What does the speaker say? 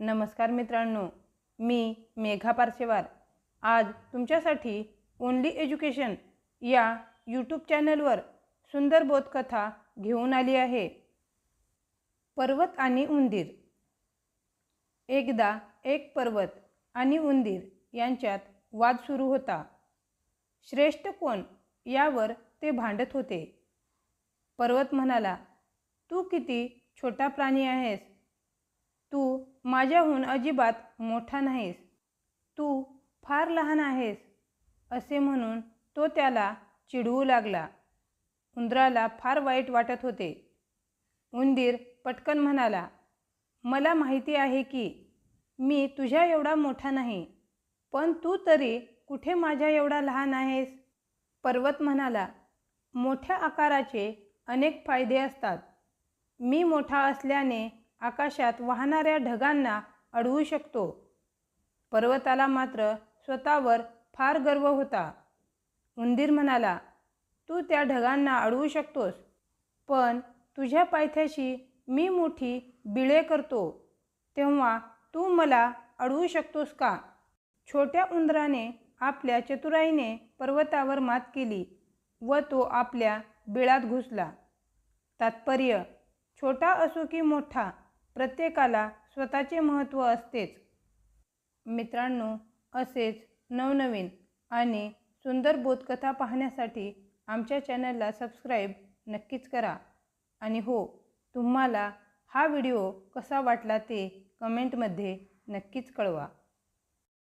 नमस्कार मित्रांनो मी मेघा पार्शेवार आज तुमच्यासाठी ओनली एज्युकेशन या यूट्यूब चॅनलवर सुंदर बोधकथा घेऊन आली आहे. पर्वत आणि उंदीर. एकदा एक पर्वत आणि उंदीर यांच्यात वाद सुरू होता. श्रेष्ठ कोण यावर ते भांडत होते. पर्वत म्हणाला तू किती छोटा प्राणी आहेस. तू माझ्याहून अजिबात मोठा नाहीस. तू फार लहान आहेस असे म्हणून तो त्याला चिडवू लागला. उंदराला फार वाईट वाटत होते. उंदीर पटकन म्हणाला मला माहिती आहे की मी तुझ्या एवढा मोठा नाही पण तू तरी कुठे माझ्या एवढा लहान आहेस? पर्वत म्हणाला मोठ्या आकाराचे अनेक फायदे असतात. मी मोठा असल्याने आकाशात वाहणाऱ्या ढगांना अडवू शकतो. पर्वताला मात्र स्वतःवर फार गर्व होता. उंदीर म्हणाला तू त्या ढगांना अडवू शकतोस पण तुझ्या पायथ्याशी मी मोठी बिळे करतो. तेव्हा तू मला अडवू शकतोस का? छोट्या उंदराने आपल्या चतुराईने पर्वतावर मात केली व तो आपल्या बिळात घुसला. तात्पर्य छोटा असो की मोठा प्रत्येकाला स्वतःचे महत्त्व असतेच. मित्रांनो असेच नवनवीन आणि सुंदर बोधकथा पाहण्यासाठी आमच्या चॅनलला सबस्क्राईब नक्कीच करा. आणि हो तुम्हाला हा व्हिडिओ कसा वाटला ते कमेंटमध्ये नक्कीच कळवा.